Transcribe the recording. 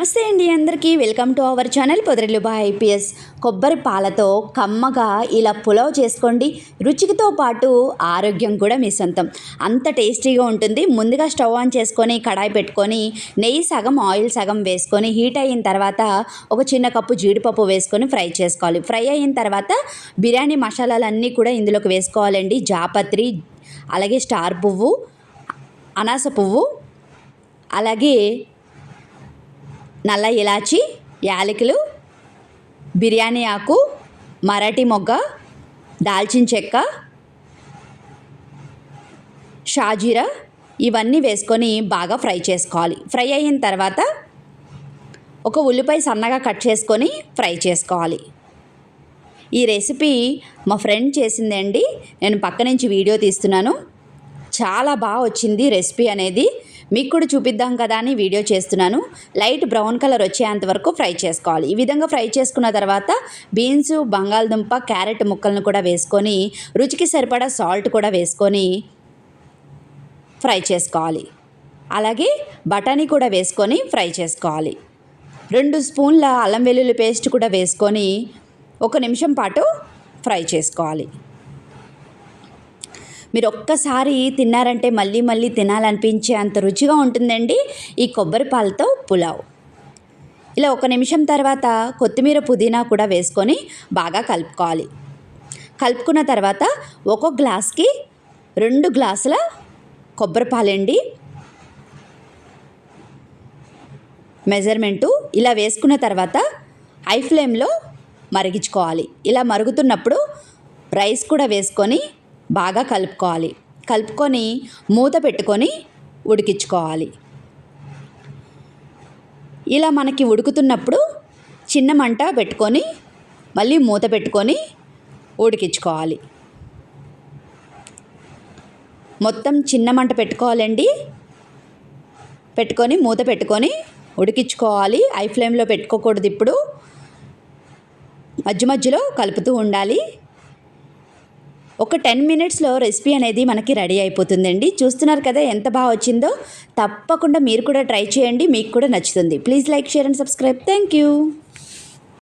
నమస్తే అండి అందరికీ. Welcome to our channel Podarillu బా ఐపీఎస్. కొబ్బరి పాలతో కమ్మగా ఇలా పులావ్ చేసుకోండి. రుచికితో పాటు ఆరోగ్యం కూడా మీ సొంతం. అంత టేస్టీగా ఉంటుంది. ముందుగా స్టవ్ ఆన్ చేసుకొని కడాయి పెట్టుకొని నెయ్యి సగం ఆయిల్ సగం వేసుకొని హీట్ అయిన తర్వాత ఒక చిన్న కప్పు జీడిపప్పు వేసుకొని ఫ్రై చేసుకోవాలి. ఫ్రై అయిన తర్వాత బిర్యానీ మసాలాలన్నీ కూడా ఇందులోకి వేసుకోవాలండి. జాపత్రి అలాగే స్టార్ పువ్వు అనాస పువ్వు అలాగే నల్ల ఇలాచి యాలకులు బిర్యానీ ఆకు మరాఠీ మొగ్గ దాల్చిన చెక్క షాజీరా ఇవన్నీ వేసుకొని బాగా ఫ్రై చేసుకోవాలి. ఫ్రై అయిన తర్వాత ఒక ఉల్లిపాయ సన్నగా కట్ చేసుకొని ఫ్రై చేసుకోవాలి. ఈ రెసిపీ మా ఫ్రెండ్ చేసిందండి నేను పక్క నుంచి వీడియో తీస్తున్నాను. చాలా బాగా వచ్చింది రెసిపీ అనేది. మీకు కూడా చూపిద్దాం కదా అని వీడియో చేస్తున్నాను. లైట్ బ్రౌన్ కలర్ వచ్చేంత వరకు ఫ్రై చేసుకోవాలి. ఈ విధంగా ఫ్రై చేసుకున్న తర్వాత బీన్స్ బంగాళదుంప క్యారెట్ ముక్కలను కూడా వేసుకొని రుచికి సరిపడా సాల్ట్ కూడా వేసుకొని ఫ్రై చేసుకోవాలి. అలాగే బఠానీ కూడా వేసుకొని ఫ్రై చేసుకోవాలి. రెండు స్పూన్ల అల్లం వెల్లుల్లి పేస్ట్ కూడా వేసుకొని ఒక నిమిషం పాటు ఫ్రై చేసుకోవాలి. మీరు ఒక్కసారి తిన్నారంటే మళ్ళీ మళ్ళీ తినాలనిపించే అంత రుచిగా ఉంటుందండి ఈ కొబ్బరి పాలతో పులావ్. ఇలా ఒక నిమిషం తర్వాత కొత్తిమీర పుదీనా కూడా వేసుకొని బాగా కలుపుకోవాలి. కలుపుకున్న తర్వాత ఒక్కొక్క గ్లాస్కి రెండు గ్లాసుల కొబ్బరి పాలండి. మెజర్మెంటు ఇలా వేసుకున్న తర్వాత హై ఫ్లేమ్లో మరిగించుకోవాలి. ఇలా మరుగుతున్నప్పుడు రైస్ కూడా వేసుకొని బాగా కలుపుకోవాలి. కలుపుకొని మూత పెట్టుకొని ఉడికించుకోవాలి. ఇలా మనకి ఉడుకుతున్నప్పుడు చిన్న మంట పెట్టుకొని మళ్ళీ మూత పెట్టుకొని ఉడికించుకోవాలి. మొత్తం చిన్న మంట పెట్టుకోవాలండి. పెట్టుకొని మూత పెట్టుకొని ఉడికించుకోవాలి. ఐ ఫ్లేమ్లో పెట్టుకోకూడదు ఇప్పుడు. మధ్య మధ్యలో కలుపుతూ ఉండాలి. ఒక టెన్ మినిట్స్లో రెసిపీ అనేది మనకి రెడీ అయిపోతుందండి. చూస్తున్నారు కదా ఎంత బాగా వచ్చిందో? తప్పకుండా మీరు కూడా ట్రై చేయండి మీకు కూడా నచ్చుతుంది. Please like share and subscribe. Thank you